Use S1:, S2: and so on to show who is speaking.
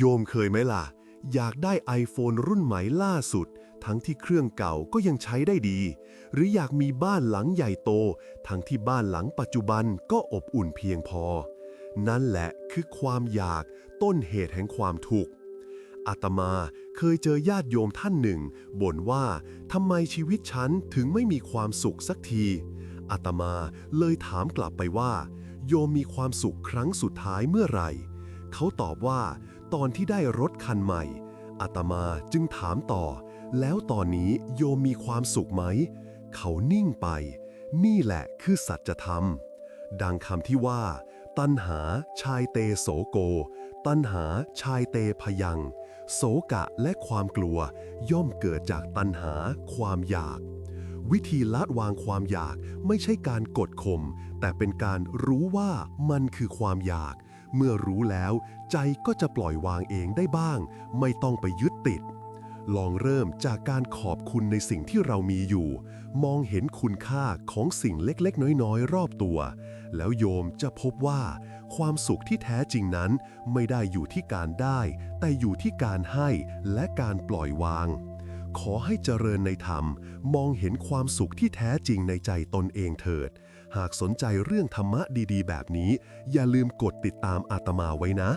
S1: โยมเคยไหมล่ะ อยากได้ iPhone รุ่นใหม่ล่าสุด ทั้งที่เครื่องเก่าก็ยังใช้ได้ดี หรืออยากมีบ้านหลังใหญ่โต ทั้งที่บ้านหลังปัจจุบันก็อบอุ่นเพียงพอ นั่นแหละคือความอยากต้นเหตุแห่งความทุกข์อาตมาเคยเจอญาติโยมท่านหนึ่งบ่นว่าทำไมชีวิตฉันถึงไม่มีความสุขสักทีอาตมาเลยถามกลับไปว่า โยมมีความสุขครั้งสุดท้ายเมื่อไหร่ เขาตอบว่า ตอนที่ได้รถคันใหม่อาตมาจึงถามต่อ แล้วตอนนี้โยมมีความสุขไหม เขานิ่งไป นี่แหละคือสัจธรรม ดังคำที่ว่า ตัณหาชายเตโสโก ตัณหาชายเตพยัง โสกะและความกลัว ย่อมเกิดจากตัณหาความอยาก วิธีละวางความอยากไม่ใช่การกดข่มแต่เป็นการรู้ว่ามันคือความอยาก เมื่อรู้แล้วใจก็จะปล่อยวางเองได้บ้าง ไม่ต้องไปยึดติด ลองเริ่มจากการขอบคุณในสิ่งที่เรามีอยู่ มองเห็นคุณค่าของสิ่งเล็กๆ น้อยๆ รอบตัว แล้วโยมจะพบว่า ความสุขที่แท้จริงนั้น ไม่ได้อยู่ที่การได้ แต่อยู่ที่การให้และการปล่อยวางขอให้เจริญในธรรม มองเห็นความสุขที่แท้จริงในใจตนเองเถิด หากสนใจเรื่องธรรมะดีๆ แบบนี้ อย่าลืมกดติดตามอาตมาไว้นะ